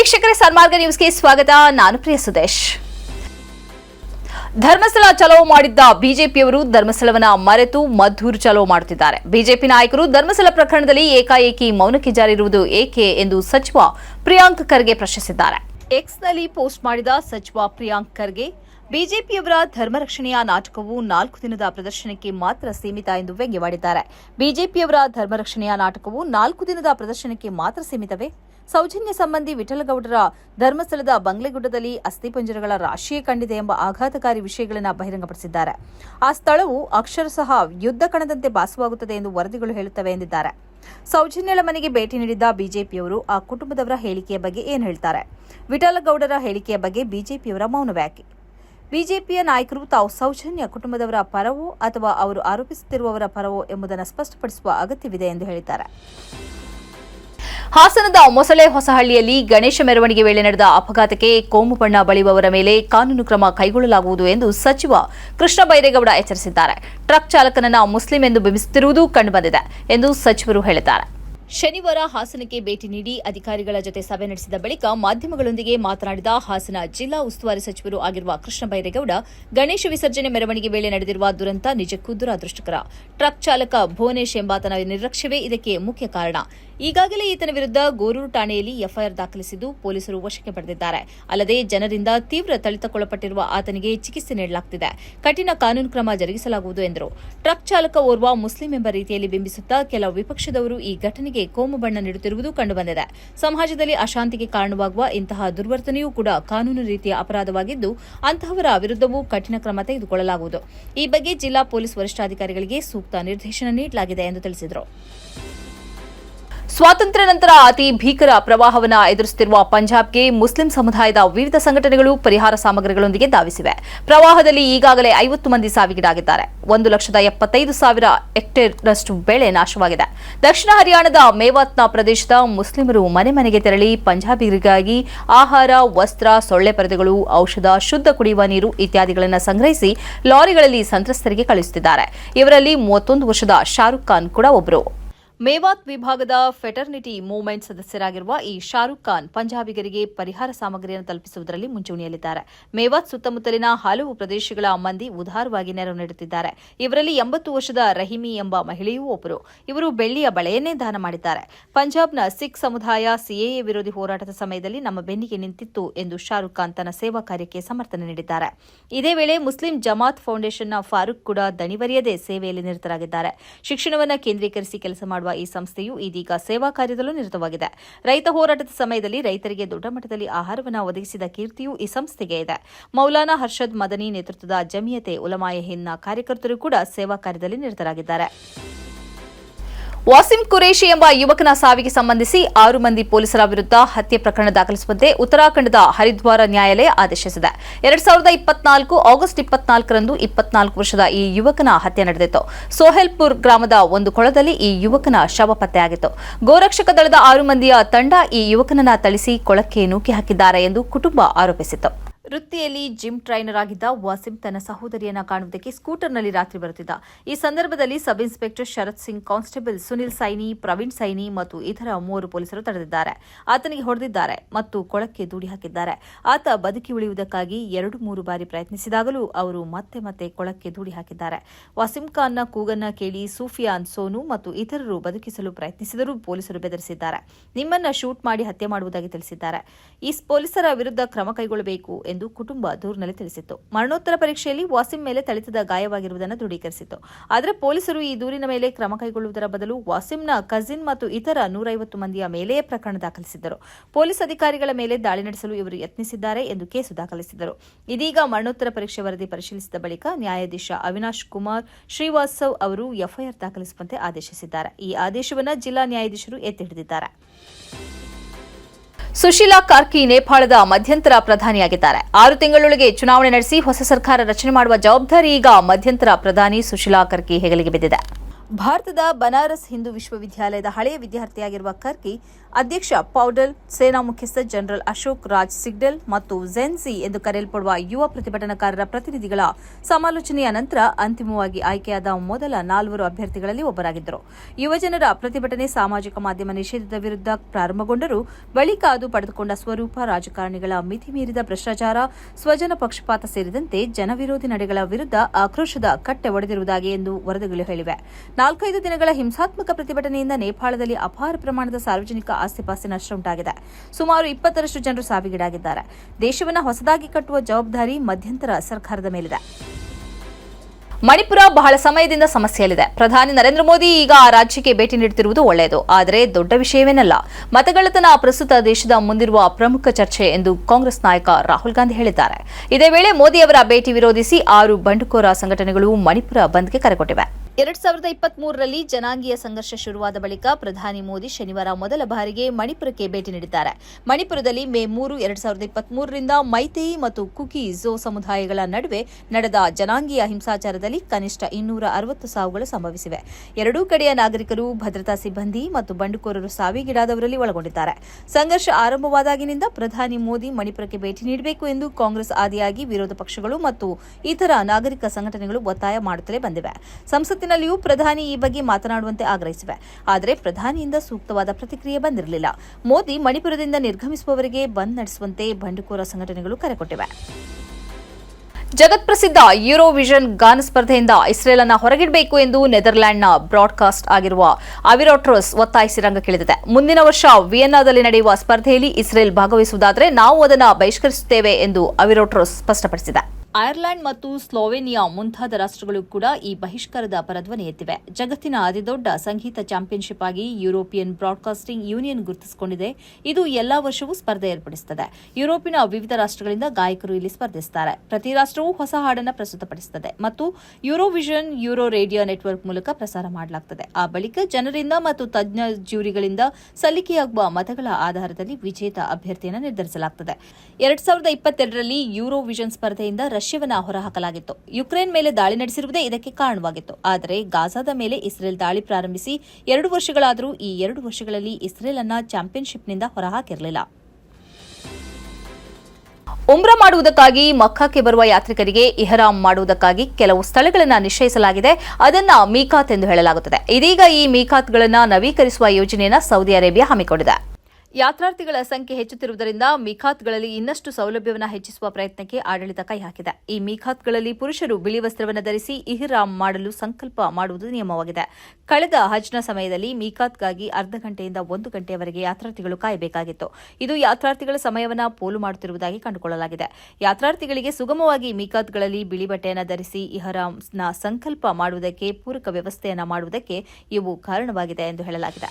ವೀಕ್ಷಕರೇ, ಸನ್ಮಾರ್ಗ ನ್ಯೂಸ್ಗೆ ಸ್ವಾಗತ. ನಾನು ಪ್ರಿಯ ಸುದೇಶ್. ಧರ್ಮಸ್ಥಳ ಚಲೋ ಮಾಡಿದ್ದ ಬಿಜೆಪಿಯವರು ಧರ್ಮಸ್ಥಳವನ್ನ ಮರೆತು ಮದ್ದೂರು ಚಲೋ ಮಾಡುತ್ತಿದ್ದಾರೆ. ಬಿಜೆಪಿ ನಾಯಕರು ಧರ್ಮಸ್ಥಳ ಪ್ರಕರಣದಲ್ಲಿ ಏಕಾಏಕಿ ಮೌನಕ್ಕೆ ಜಾರಿರುವುದು ಏಕೆ ಎಂದು ಸಚಿವ ಪ್ರಿಯಾಂಕ್ ಖರ್ಗೆ ಪ್ರಶ್ನಿಸಿದ್ದಾರೆ. ಎಕ್ಸ್ನಲ್ಲಿ ಪೋಸ್ಟ್ ಮಾಡಿದ ಸಚಿವ ಪ್ರಿಯಾಂಕ್ ಖರ್ಗೆ, ಬಿಜೆಪಿಯವರ ಧರ್ಮರಕ್ಷಣೆಯ ನಾಟಕವು ನಾಲ್ಕು ದಿನದ ಪ್ರದರ್ಶನಕ್ಕೆ ಮಾತ್ರ ಸೀಮಿತ ಎಂದು ವ್ಯಂಗ್ಯವಾಡಿದ್ದಾರೆ. ಬಿಜೆಪಿಯವರ ಧರ್ಮರಕ್ಷಣೆಯ ನಾಟಕವು ನಾಲ್ಕು ದಿನದ ಪ್ರದರ್ಶನಕ್ಕೆ ಮಾತ್ರ ಸೀಮಿತವೇ? ಸೌಜನ್ಯ ಸಂಬಂಧಿ ವಿಠಲಗೌಡರ ಧರ್ಮಸ್ಥಳದ ಬಂಗ್ಲೆಗುಡ್ಡದಲ್ಲಿ ಅಸ್ಥಿಪಂಜರಗಳ ರಾಶಿಯೇ ಕಂಡಿದೆ ಎಂಬ ಆಘಾತಕಾರಿ ವಿಷಯಗಳನ್ನು ಬಹಿರಂಗಪಡಿಸಿದ್ದಾರೆ. ಆ ಸ್ಥಳವು ಅಕ್ಷರಶಃ ಯುದ್ಧ ಕಣದಂತೆ ಭಾಸವಾಗುತ್ತದೆ ಎಂದು ವರದಿಗಳು ಹೇಳುತ್ತವೆ ಎಂದಿದ್ದಾರೆ. ಸೌಜನ್ಯಳ ಮನೆಗೆ ಭೇಟಿ ನೀಡಿದ್ದ ಬಿಜೆಪಿಯವರು ಆ ಕುಟುಂಬದವರ ಹೇಳಿಕೆಯ ಬಗ್ಗೆ ಏನು ಹೇಳ್ತಾರೆ? ವಿಠಲಗೌಡರ ಹೇಳಿಕೆಯ ಬಗ್ಗೆ ಬಿಜೆಪಿಯವರ ಮೌನವ್ಯಾಕೆ? ಬಿಜೆಪಿಯ ನಾಯಕರು ತಾವು ಸೌಜನ್ಯ ಕುಟುಂಬದವರ ಪರವೋ ಅಥವಾ ಅವರು ಆರೋಪಿಸುತ್ತಿರುವವರ ಪರವೋ ಎಂಬುದನ್ನು ಸ್ಪಷ್ಟಪಡಿಸುವ ಅಗತ್ಯವಿದೆ ಎಂದು ಹೇಳಿದ್ದಾರೆ. ಹಾಸನದ ಮೊಸಳೆ ಹೊಸಹಳ್ಳಿಯಲ್ಲಿ ಗಣೇಶ ಮೆರವಣಿಗೆ ವೇಳೆ ನಡೆದ ಅಪಘಾತಕ್ಕೆ ಕೋಮು ಬಣ್ಣ ಬಳಿಯುವವರ ಮೇಲೆ ಕಾನೂನು ಕ್ರಮ ಕೈಗೊಳ್ಳಲಾಗುವುದು ಎಂದು ಸಚಿವ ಕೃಷ್ಣ ಬೈರೇಗೌಡ ಎಚ್ಚರಿಸಿದ್ದಾರೆ. ಟ್ರಕ್ ಚಾಲಕನನ್ನ ಮುಸ್ಲಿಂ ಎಂದು ಬಿಂಬಿಸುತ್ತಿರುವುದು ಕಂಡುಬಂದಿದೆ ಎಂದು ಸಚಿವರು ಹೇಳಿದ್ದಾರೆ. ಶನಿವಾರ ಹಾಸನಕ್ಕೆ ಭೇಟಿ ನೀಡಿ ಅಧಿಕಾರಿಗಳ ಜೊತೆ ಸಭೆ ನಡೆಸಿದ ಬಳಿಕ ಮಾಧ್ಯಮಗಳೊಂದಿಗೆ ಮಾತನಾಡಿದ ಹಾಸನ ಜಿಲ್ಲಾ ಉಸ್ತುವಾರಿ ಸಚಿವರು ಆಗಿರುವ ಕೃಷ್ಣ ಬೈರೇಗೌಡ, ಗಣೇಶ ವಿಸರ್ಜನೆ ಮೆರವಣಿಗೆ ವೇಳೆ ನಡೆದಿರುವ ದುರಂತ ನಿಜಕ್ಕೂ ದುರಾದೃಷ್ಟಕರ. ಟ್ರಕ್ ಚಾಲಕ ಭುವನೇಶ್ ಎಂಬಾತನ ನಿರ್ಲಕ್ಷ್ಯವೇ ಇದಕ್ಕೆ ಮುಖ್ಯ ಕಾರಣ. ಈಗಾಗಲೇ ಈತನ ವಿರುದ್ಧ ಗೋರೂರು ಠಾಣೆಯಲ್ಲಿ ಎಫ್ಐಆರ್ ದಾಖಲಿಸಿದ್ದು ಪೊಲೀಸರು ವಶಕ್ಕೆ ಪಡೆದಿದ್ದಾರೆ. ಅಲ್ಲದೆ ಜನರಿಂದ ತೀವ್ರ ತಳಿತಕ್ಕೊಳಪಟ್ಟಿರುವ ಆತನಿಗೆ ಚಿಕಿತ್ಸೆ ನೀಡಲಾಗುತ್ತಿದೆ ಕಠಿಣ ಕಾನೂನು ಕ್ರಮ ಜರುಗಿಸಲಾಗುವುದು ಎಂದರು. ಟ್ರಕ್ ಚಾಲಕ ಓರ್ವ ಮುಸ್ಲಿಂ ಎಂಬ ರೀತಿಯಲ್ಲಿ ಬಿಂಬಿಸುತ್ತಾ ಕೆಲ ವಿಪಕ್ಷದವರು ಈ ಘಟನೆಗೆ ಕೋಮು ಬಣ್ಣ ನೀಡುತ್ತಿರುವುದು ಕಂಡುಬಂದಿದೆ. ಸಮಾಜದಲ್ಲಿ ಅಶಾಂತಿಗೆ ಕಾರಣವಾಗುವ ಇಂತಹ ದುರ್ವರ್ತನೆಯೂ ಕೂಡ ಕಾನೂನು ರೀತಿಯ ಅಪರಾಧವಾಗಿದ್ದು, ಅಂತಹವರ ವಿರುದ್ಧವೂ ಕಠಿಣ ಕ್ರಮ ತೆಗೆದುಕೊಳ್ಳಲಾಗುವುದು. ಈ ಬಗ್ಗೆ ಜಿಲ್ಲಾ ಪೊಲೀಸ್ ವರಿಷ್ಠಾಧಿಕಾರಿಗಳಿಗೆ ಸೂಕ್ತ ನಿರ್ದೇಶನ ನೀಡಲಾಗಿದೆ ಎಂದು ತಿಳಿಸಿದರು. ಸ್ವಾತಂತ್ರ್ಯ ನಂತರ ಅತಿ ಭೀಕರ ಪ್ರವಾಹವನ್ನು ಎದುರಿಸುತ್ತಿರುವ ಪಂಜಾಬ್ಗೆ ಮುಸ್ಲಿಂ ಸಮುದಾಯದ ವಿವಿಧ ಸಂಘಟನೆಗಳು ಪರಿಹಾರ ಸಾಮಗ್ರಿಗಳೊಂದಿಗೆ ಧಾವಿಸಿವೆ. ಪ್ರವಾಹದಲ್ಲಿ ಈಗಾಗಲೇ ಐವತ್ತು ಮಂದಿ ಸಾವಿಗೀಡಾಗಿದ್ದಾರೆ. ಒಂದು ಲಕ್ಷದ ಎಪ್ಪತ್ತೈದು ಸಾವಿರ ಹೆಕ್ಟೇರ್ನಷ್ಟು ಬೆಳೆ ನಾಶವಾಗಿದೆ. ದಕ್ಷಿಣ ಹರಿಯಾಣದ ಮೇವಾತ್ನ ಪ್ರದೇಶದ ಮುಸ್ಲಿಮರು ಮನೆ ಮನೆಗೆ ತೆರಳಿ ಪಂಜಾಬಿಗರಿಗಾಗಿ ಆಹಾರ, ವಸ್ತ್ರ, ಸೊಳ್ಳೆ ಪರದೆಗಳು, ಔಷಧ, ಶುದ್ಧ ಕುಡಿಯುವ ನೀರು ಇತ್ಯಾದಿಗಳನ್ನು ಸಂಗ್ರಹಿಸಿ ಲಾರಿಗಳಲ್ಲಿ ಸಂತ್ರಸ್ತರಿಗೆ ಕಳುಹಿಸುತ್ತಿದ್ದಾರೆ. ಇವರಲ್ಲಿ ಮೂವತ್ತೊಂದು ವರ್ಷದ ಶಾರುಖ್ ಖಾನ್ ಕೂಡ ಒಬ್ಬರು ಮೇವಾತ್ ವಿಭಾಗದ ಫೆಟರ್ನಿಟಿ ಮೂವ್ಮೆಂಟ್ ಸದಸ್ಯರಾಗಿರುವ ಈ ಶಾರುಖ್ ಖಾನ್ ಪಂಜಾಬಿಗರಿಗೆ ಪರಿಹಾರ ಸಾಮಗ್ರಿಯನ್ನು ತಲುಪಿಸುವುದರಲ್ಲಿ ಮುಂಚೂಣಿಯಲ್ಲಿದ್ದಾರೆ. ಮೇವಾತ್ ಸುತ್ತಮುತ್ತಲಿನ ಹಲವು ಪ್ರದೇಶಗಳ ಮಂದಿ ಉದಾರವಾಗಿ ನೆರವು ನೀಡುತ್ತಿದ್ದಾರೆ. ಇವರಲ್ಲಿ ಎಂಬತ್ತು ವರ್ಷದ ರಹಿಮಿ ಎಂಬ ಮಹಿಳೆಯೂ ಒಬ್ಬರು. ಇವರು ಬೆಳ್ಳಿಯ ಬಳೆಯನ್ನೇ ದಾನ ಮಾಡಿದ್ದಾರೆ. ಪಂಜಾಬ್ನ ಸಿಖ್ ಸಮುದಾಯ ಸಿಎಎ ವಿರೋಧಿ ಹೋರಾಟದ ಸಮಯದಲ್ಲಿ ನಮ್ಮ ಬೆನ್ನಿಗೆ ನಿಂತಿತ್ತು ಎಂದು ಶಾರುಖ್ ಖಾನ್ ತನ್ನ ಸೇವಾ ಕಾರ್ಯಕ್ಕೆ ಸಮರ್ಥನೆ ನೀಡಿದ್ದಾರೆ. ಇದೇ ವೇಳೆ ಮುಸ್ಲಿಂ ಜಮಾತ್ ಫೌಂಡೇಶನ್ನ ಫಾರೂಕ್ ಕೂಡ ದಣಿವರಿಯದೆ ಸೇವೆಯಲ್ಲಿ ನಿರತರಾಗಿದ್ದಾರೆ. ಶಿಕ್ಷಣವನ್ನು ಕೇಂದ್ರೀಕರಿಸಿ ಕೆಲಸ ಮಾಡುವ ಈ ಸಂಸ್ಥೆಯು ಇದೀಗ ಸೇವಾ ಕಾರ್ಯದಲ್ಲೂ ನಿರತವಾಗಿದೆ. ರೈತ ಹೋರಾಟದ ಸಮಯದಲ್ಲಿ ರೈತರಿಗೆ ದೊಡ್ಡ ಮಟ್ಟದಲ್ಲಿ ಆಹಾರವನ್ನು ಒದಗಿಸಿದ ಕೀರ್ತಿಯೂ ಈ ಸಂಸ್ಥೆಗೆ ಇದೆ. ಮೌಲಾನಾ ಹರ್ಷದ್ ಮದನಿ ನೇತೃತ್ವದ ಜಮಿಯತೆ ಉಲಮಾಯ ಹಿಂದ್ನ ಕಾರ್ಯಕರ್ತರು ಕೂಡ ಸೇವಾ ಕಾರ್ಯದಲ್ಲಿ ನಿರತರಾಗಿದ್ದಾರೆ. ವಾಸಿಂ ಕುರೇಶಿ ಎಂಬ ಯುವಕನ ಸಾವಿಗೆ ಸಂಬಂಧಿಸಿ ಆರು ಮಂದಿ ಪೊಲೀಸರ ವಿರುದ್ಧ ಹತ್ಯೆ ಪ್ರಕರಣ ದಾಖಲಿಸುವಂತೆ ಉತ್ತರಾಖಂಡದ ಹರಿದ್ವಾರ ನ್ಯಾಯಾಲಯ ಆದೇಶಿಸಿದೆ. ಎರಡ್ ಸಾವಿರದ ಇಪ್ಪತ್ನಾಲ್ಕು ಆಗಸ್ಟ್ ಇಪ್ಪತ್ನಾಲ್ಕರಂದು ಇಪ್ಪತ್ನಾಲ್ಕು ವರ್ಷದ ಈ ಯುವಕನ ಹತ್ಯೆ ನಡೆದಿತ್ತು. ಸೋಹೆಲ್ಪುರ್ ಗ್ರಾಮದ ಒಂದು ಕೊಳದಲ್ಲಿ ಈ ಯುವಕನ ಶವ ಪತ್ತೆಯಾಗಿತ್ತು. ಗೋರಕ್ಷಕ ದಳದ ಆರು ಮಂದಿಯ ತಂಡ ಈ ಯುವಕನನ್ನ ಥಳಿಸಿ ಕೊಳಕ್ಕೆ ನೂಕಿ ಹಾಕಿದ್ದಾರೆ ಎಂದು ಕುಟುಂಬ ಆರೋಪಿಸಿತ್ತು. ವೃತ್ತಿಯಲ್ಲಿ ಜಿಮ್ ಟ್ರೈನರ್ ಆಗಿದ್ದ ವಾಸಿಂ ತನ್ನ ಸಹೋದರಿಯನ್ನ ಕಾಣುವುದಕ್ಕೆ ಸ್ಕೂಟರ್ನಲ್ಲಿ ರಾತ್ರಿ ಬರುತ್ತಿದ್ದ. ಈ ಸಂದರ್ಭದಲ್ಲಿ sub inspector Sharath Singh, constable Sunil Saini, Praveen Saini ಮತ್ತು ಇತರ ಮೂವರು ಪೊಲೀಸರು ತಡೆದಿದ್ದಾರೆ. ಆತನಿಗೆ ಹೊಡೆದಿದ್ದಾರೆ ಮತ್ತು ಕೊಳಕ್ಕೆ ದೂಡಿ ಹಾಕಿದ್ದಾರೆ. ಆತ ಬದುಕಿ ಉಳಿಯುವುದಕ್ಕಾಗಿ ಎರಡು ಮೂರು ಬಾರಿ ಪ್ರಯತ್ನಿಸಿದಾಗಲೂ ಅವರು ಮತ್ತೆ ಮತ್ತೆ ಕೊಳಕ್ಕೆ ದೂಡಿ ಹಾಕಿದ್ದಾರೆ. ವಾಸಿಂ ಖಾನ್ನ ಕೂಗನ್ನ ಕೇಳಿ ಸೂಫಿಯಾನ್, ಸೋನು ಮತ್ತು ಇತರರು ಬದುಕಿಸಲು ಪ್ರಯತ್ನಿಸಿದರೂ ಪೊಲೀಸರು ಬೆದರಿಸಿದ್ದಾರೆ. ನಿಮ್ಮನ್ನ ಶೂಟ್ ಮಾಡಿ ಹತ್ಯೆ ಮಾಡುವುದಾಗಿ ತಿಳಿಸಿದ್ದಾರೆ. ಈ ಪೊಲೀಸರ ವಿರುದ್ಧ ಕ್ರಮ ಕೈಗೊಳ್ಳಬೇಕು ಎಂದು ಎಂದು ಕುಟುಂಬ ದೂರಿನಲ್ಲಿ ತಿಳಿಸಿತ್ತು. ಮರಣೋತ್ತರ ಪರೀಕ್ಷೆಯಲ್ಲಿ ವಾಸಿಂ ಮೇಲೆ ಥಳಿತದ ಗಾಯವಾಗಿರುವುದನ್ನು ದೃಢೀಕರಿಸಿತ್ತು. ಆದರೆ ಪೊಲೀಸರು ಈ ದೂರಿನ ಮೇಲೆ ಕ್ರಮ ಕೈಗೊಳ್ಳುವುದರ ಬದಲು ವಾಸಿಂನ ಕಜಿನ್ ಮತ್ತು ಇತರ ನೂರೈವತ್ತು ಮಂದಿಯ ಮೇಲೆಯೇ ಪ್ರಕರಣ ದಾಖಲಿಸಿದ್ದರು. ಪೊಲೀಸ್ ಅಧಿಕಾರಿಗಳ ಮೇಲೆ ದಾಳಿ ನಡೆಸಲು ಇವರು ಯತ್ನಿಸಿದ್ದಾರೆ ಎಂದು ಕೇಸು ದಾಖಲಿಸಿದರು ಇದೀಗ ಮರಣೋತ್ತರ ಪರೀಕ್ಷೆ ವರದಿ ಪರಿಶೀಲಿಸಿದ ಬಳಿಕ ನ್ಯಾಯಾಧೀಶ ಅವಿನಾಶ್ ಕುಮಾರ್ ಶ್ರೀವಾತ್ಸವ್ ಅವರು ಎಫ್ಐಆರ್ ದಾಖಲಿಸುವಂತೆ ಆದೇಶಿಸಿದ್ದಾರೆ. ಈ ಆದೇಶವನ್ನು ಜಿಲ್ಲಾ ನ್ಯಾಯಾಧೀಶರು ಎತ್ತಿ ಹಿಡಿದಿದ್ದಾರೆ. ಸುಶೀಲಾ ಕಾರ್ಕಿ ನೇಪಾಳದ ಮಧ್ಯಂತರ ಪ್ರಧಾನಿಯಾಗಿದ್ದಾರೆ. ಆರು ತಿಂಗಳೊಳಗೆ ಚುನಾವಣೆ ನಡೆಸಿ ಹೊಸ ಸರ್ಕಾರ ರಚನೆ ಮಾಡುವ ಜವಾಬ್ದಾರಿ ಈಗ ಮಧ್ಯಂತರ ಪ್ರಧಾನಿ ಸುಶೀಲಾ ಕರ್ಕಿ ಹೆಗಲಿಗೆ ಬಿದ್ದಿದೆ. ಭಾರತದ ಬನಾರಸ್ ಹಿಂದೂ ವಿಶ್ವವಿದ್ಯಾಲಯದ ಹಳೆಯ ವಿದ್ಯಾರ್ಥಿಯಾಗಿರುವ ಕರ್ಕಿ ಅಧ್ಯಕ್ಷ ಪೌಡಲ್, ಸೇನಾ ಮುಖ್ಯಸ್ಥ ಜನರಲ್ ಅಶೋಕ್ ರಾಜ್ ಸಿಗ್ಡೆಲ್ ಮತ್ತು ಝೆನ್ಸಿ ಎಂದು ಕರೆಯಲ್ಪಡುವ ಯುವ ಪ್ರತಿಭಟನಾಕಾರರ ಪ್ರತಿನಿಧಿಗಳ ಸಮಾಲೋಚನೆಯ ನಂತರ ಅಂತಿಮವಾಗಿ ಆಯ್ಕೆಯಾದ ಮೊದಲ ನಾಲ್ವರು ಅಭ್ಯರ್ಥಿಗಳಲ್ಲಿ ಒಬ್ಬರಾಗಿದ್ದರು. ಯುವಜನರ ಪ್ರತಿಭಟನೆ ಸಾಮಾಜಿಕ ಮಾಧ್ಯಮ ನಿಷೇಧದ ವಿರುದ್ಧ ಪ್ರಾರಂಭಗೊಂಡರೂ ಬಳಿಕ ಅದು ಪಡೆದುಕೊಂಡ ಸ್ವರೂಪ, ರಾಜಕಾರಣಿಗಳ ಮಿತಿ ಮೀರಿದ ಭ್ರಷ್ಟಾಚಾರ, ಸ್ವಜನ ಪಕ್ಷಪಾತ ಸೇರಿದಂತೆ ಜನವಿರೋಧಿ ನಡೆಗಳ ವಿರುದ್ಧ ಆಕ್ರೋಶದ ಕಟ್ಟೆ ಒಡೆದಿರುವುದಾಗಿ ಎಂದು ವರದಿಗಳು ಹೇಳಿವೆ. ನಾಲ್ಕೈದು ದಿನಗಳ ಹಿಂಸಾತ್ಮಕ ಪ್ರತಿಭಟನೆಯಿಂದ ನೇಪಾಳದಲ್ಲಿ ಅಪಾರ ಪ್ರಮಾಣದ ಸಾರ್ವಜನಿಕ ಆಸ್ತಿಪಾಸ್ತಿ ನಷ್ಟ ಉಂಟಾಗಿದೆ. ಸುಮಾರು ಇಪ್ಪತ್ತರಷ್ಟು ಜನರು ಸಾವಿಗೀಡಾಗಿದ್ದಾರೆ. ದೇಶವನ್ನು ಹೊಸದಾಗಿ ಕಟ್ಟುವ ಜವಾಬ್ದಾರಿ ಮಧ್ಯಂತರ ಸರ್ಕಾರದ ಮೇಲಿದೆ. ಮಣಿಪುರ ಬಹಳ ಸಮಯದಿಂದ ಸಮಸ್ಯೆಯಲ್ಲಿದೆ. ಪ್ರಧಾನಿ ನರೇಂದ್ರ ಮೋದಿ ಈಗ ಆ ರಾಜ್ಯಕ್ಕೆ ಭೇಟಿ ನೀಡುತ್ತಿರುವುದು ಒಳ್ಳೆಯದು. ಆದರೆ ದೊಡ್ಡ ವಿಷಯವೇನಲ್ಲ. ಮತಗಳತನ ಪ್ರಸ್ತುತ ದೇಶದ ಮುಂದಿರುವ ಪ್ರಮುಖ ಚರ್ಚೆ ಎಂದು ಕಾಂಗ್ರೆಸ್ ನಾಯಕ ರಾಹುಲ್ ಗಾಂಧಿ ಹೇಳಿದ್ದಾರೆ. ಇದೇ ವೇಳೆ ಮೋದಿ ಅವರ ಭೇಟಿ ವಿರೋಧಿಸಿ ಆರು ಬಂಡುಕೋರ ಸಂಘಟನೆಗಳು ಮಣಿಪುರ ಬಂದ್ಗೆ ಕರೆ ಕೊಟ್ಟಿವೆ ಎರಡ್ ಸಾವಿರದ ಇಪ್ಪತ್ತ್ ಮೂರರಲ್ಲಿ ಜನಾಂಗೀಯ ಸಂಘರ್ಷ ಶುರುವಾದ ಬಳಿಕ ಪ್ರಧಾನಿ ಮೋದಿ ಶನಿವಾರ ಮೊದಲ ಬಾರಿಗೆ ಮಣಿಪುರಕ್ಕೆ ಭೇಟಿ ನೀಡಿದ್ದಾರೆ. ಮಣಿಪುರದಲ್ಲಿ ಮೇ ಮೂರು, ಎರಡ್ ಸಾವಿರದ ಇಪ್ಪತ್ತ್ ಮೂರರಿಂದ ಮೈತೇಯಿ ಮತ್ತು ಕುಕಿ ಝೋ ಸಮುದಾಯಗಳ ನಡುವೆ ನಡೆದ ಜನಾಂಗೀಯ ಹಿಂಸಾಚಾರದಲ್ಲಿ ಕನಿಷ್ಠ ಇನ್ನೂರ ಅರವತ್ತು ಸಾವುಗಳು ಸಂಭವಿಸಿವೆ. ಎರಡೂ ಕಡೆಯ ನಾಗರಿಕರು, ಭದ್ರತಾ ಸಿಬ್ಬಂದಿ ಮತ್ತು ಬಂಡುಕೋರರು ಸಾವಿಗೀಡಾದವರಲ್ಲಿ ಒಳಗೊಂಡಿದ್ದಾರೆ. ಸಂಘರ್ಷ ಆರಂಭವಾದಾಗಿನಿಂದ ಪ್ರಧಾನಿ ಮೋದಿ ಮಣಿಪುರಕ್ಕೆ ಭೇಟಿ ನೀಡಬೇಕು ಎಂದು ಕಾಂಗ್ರೆಸ್ ಆದಿಯಾಗಿ ವಿರೋಧ ಪಕ್ಷಗಳು ಮತ್ತು ಇತರ ನಾಗರಿಕ ಸಂಘಟನೆಗಳು ಒತ್ತಾಯ ಮಾಡುತ್ತಲೇ ಬಂದಿವೆ. ಸಂಸತ್ತಿನಲ್ಲಿಯೂ ಪ್ರಧಾನಿ ಈ ಬಗ್ಗೆ ಮಾತನಾಡುವಂತೆ ಆಗ್ರಹಿಸಿವೆ. ಆದರೆ ಪ್ರಧಾನಿಯಿಂದ ಸೂಕ್ತವಾದ ಪ್ರತಿಕ್ರಿಯೆ ಬಂದಿರಲಿಲ್ಲ. ಮೋದಿ ಮಣಿಪುರದಿಂದ ನಿರ್ಗಮಿಸುವವರಿಗೆ ಬಂದ್ ನಡೆಸುವಂತೆ ಬಂಡುಕೋರ ಸಂಘಟನೆಗಳು ಕರೆ ಕೊಟ್ಟಿವೆ. ಜಗತ್ಪ್ರಸಿದ್ಧ ಯೂರೋವಿಷನ್ ಗಾನ ಸ್ಪರ್ಧೆಯಿಂದ ಇಸ್ರೇಲ್ ಅನ್ನ ಹೊರಗಿಡಬೇಕು ಎಂದು ನೆದರ್ಲ್ಯಾಂಡ್ನ ಬ್ರಾಡ್ಕಾಸ್ಟ್ ಆಗಿರುವ ಅವಿರೋಟ್ರೋಸ್ ಒತ್ತಾಯಿಸಿ ರಂಗಕ್ಕಿಳಿದಿದೆ ಮುಂದಿನ ವರ್ಷ ವಿಯೆನ್ನಾದಲ್ಲಿ ನಡೆಯುವ ಸ್ಪರ್ಧೆಯಲ್ಲಿ ಇಸ್ರೇಲ್ ಭಾಗವಹಿಸುವುದಾದರೆ ನಾವು ಅದನ್ನು ಬಹಿಷ್ಕರಿಸುತ್ತೇವೆ ಎಂದು ಅವಿರೋಟ್ರೋಸ್ ಸ್ಪಷ್ಟಪಡಿಸಿದೆ. ಐರ್ಲೆಂಡ್ ಮತ್ತು ಸ್ಲೋವೇನಿಯಾ ಮುಂತಾದ ರಾಷ್ಟ್ರಗಳು ಕೂಡ ಈ ಬಹಿಷ್ಕಾರದ ಪರಧ್ವನಿ ಎತ್ತಿವೆ. ಜಗತ್ತಿನ ಅತಿದೊಡ್ಡ ಸಂಗೀತ ಚಾಂಪಿಯನ್ಶಿಪ್ ಆಗಿ ಯುರೋಪಿಯನ್ ಬ್ರಾಡ್ಕಾಸ್ಟಿಂಗ್ ಯೂನಿಯನ್ ಗುರುತಿಸಿಕೊಂಡಿದೆ. ಇದು ಎಲ್ಲಾ ವರ್ಷವೂ ಸ್ಪರ್ಧೆ ಏರ್ಪಡಿಸುತ್ತದೆ. ಯುರೋಪಿನ ವಿವಿಧ ರಾಷ್ಟ್ರಗಳಿಂದ ಗಾಯಕರು ಇಲ್ಲಿ ಸ್ಪರ್ಧಿಸುತ್ತಾರೆ. ಪ್ರತಿ ರಾಷ್ಟ್ರವೂ ಹೊಸ ಹಾಡನ್ನು ಪ್ರಸ್ತುತಪಡಿಸುತ್ತದೆ ಮತ್ತು ಯುರೋವಿಷನ್ ಯುರೋ ರೇಡಿಯೋ ನೆಟ್ವರ್ಕ್ ಮೂಲಕ ಪ್ರಸಾರ ಮಾಡಲಾಗುತ್ತದೆ ಆ ಬಳಿಕ ಜನರಿಂದ ಮತ್ತು ತಜ್ಞ ಜ್ಯೂರಿಗಳಿಂದ ಸಲ್ಲಿಕೆಯಾಗುವ ಮತಗಳ ಆಧಾರದಲ್ಲಿ ವಿಜೇತ ಅಭ್ಯರ್ಥಿಯನ್ನು ನಿರ್ಧರಿಸಲಾಗುತ್ತದೆ ಎರಡ್ ಸಾವಿರದ ಇಪ್ಪತ್ತೆರಡರಲ್ಲಿ ಯುರೋವಿಷನ್ ಸ್ಪರ್ಧೆಯಿಂದ ರಷ್ಯಾವನ್ನ ಹೊರಹಾಕಲಾಗಿತ್ತು. ಯುಕ್ರೇನ್ ಮೇಲೆ ದಾಳಿ ನಡೆಸಿರುವುದೇ ಇದಕ್ಕೆ ಕಾರಣವಾಗಿತ್ತು. ಆದರೆ ಗಾಜಾದ ಮೇಲೆ ಇಸ್ರೇಲ್ ದಾಳಿ ಪ್ರಾರಂಭಿಸಿ ಎರಡು ವರ್ಷಗಳಾದರೂ ಈ ಎರಡು ವರ್ಷಗಳಲ್ಲಿ ಇಸ್ರೇಲ್ ಅನ್ನ ಚಾಂಪಿಯನ್ಶಿಪ್ನಿಂದ ಹೊರಹಾಕಿರಲಿಲ್ಲ. ಉಮ್ರ ಮಾಡುವುದಕ್ಕಾಗಿ ಮಕ್ಕಾಕ್ಕೆ ಬರುವ ಯಾತ್ರಿಕರಿಗೆ ಇಹರಾಮ್ ಮಾಡುವುದಕ್ಕಾಗಿ ಕೆಲವು ಸ್ಥಳಗಳನ್ನು ನಿಶ್ಚಯಿಸಲಾಗಿದೆ ಅದನ್ನು ಮೀಕಾತ್ ಎಂದು ಹೇಳಲಾಗುತ್ತದೆ. ಇದೀಗ ಈ ಮೀಕಾತ್ಗಳನ್ನು ನವೀಕರಿಸುವ ಯೋಜನೆಯನ್ನು ಸೌದಿ ಅರೇಬಿಯಾ ಹಮ್ಮಿಕೊಂಡಿದೆ. ಯಾತ್ರಾರ್ಥಿಗಳ ಸಂಖ್ಯೆ ಹೆಚ್ಚುತ್ತಿರುವುದರಿಂದ ಮೀಖಾತ್ಗಳಲ್ಲಿ ಇನ್ನಷ್ಟು ಸೌಲಭ್ಯವನ್ನು ಹೆಚ್ಚಿಸುವ ಪ್ರಯತ್ನಕ್ಕೆ ಆಡಳಿತ ಕೈ ಹಾಕಿದೆ. ಈ ಮೀಖಾತ್ಗಳಲ್ಲಿ ಪುರುಷರು ಬಿಳಿ ವಸ್ತ್ರವನ್ನು ಧರಿಸಿ ಇಹ್ರಾಮ್ ಮಾಡಲು ಸಂಕಲ್ಪ ಮಾಡುವುದು ನಿಯಮವಾಗಿದೆ. ಕಳೆದ ಹಜ್ನ ಸಮಯದಲ್ಲಿ ಮೀಖಾತ್ಗಾಗಿ ಅರ್ಧ ಗಂಟೆಯಿಂದ ಒಂದು ಗಂಟೆಯವರೆಗೆ ಯಾತ್ರಾರ್ಥಿಗಳು ಕಾಯಬೇಕಾಗಿತ್ತು. ಇದು ಯಾತ್ರಾರ್ಥಿಗಳ ಸಮಯವನ್ನು ಪೋಲು ಮಾಡುತ್ತಿರುವುದಾಗಿ ಕಂಡುಕೊಳ್ಳಲಾಗಿದೆ. ಯಾತ್ರಾರ್ಥಿಗಳಿಗೆ ಸುಗಮವಾಗಿ ಮೀಖಾತ್ಗಳಲ್ಲಿ ಬಿಳಿ ಬಟ್ಟೆಯನ್ನು ಧರಿಸಿ ಇಹರಾಮ್ನ ಸಂಕಲ್ಪ ಮಾಡುವುದಕ್ಕೆ ಪೂರಕ ವ್ಯವಸ್ಥೆಯನ್ನು ಮಾಡುವುದಕ್ಕೆ ಇವು ಕಾರಣವಾಗಿದೆ ಎಂದು ಹೇಳಲಾಗಿದೆ.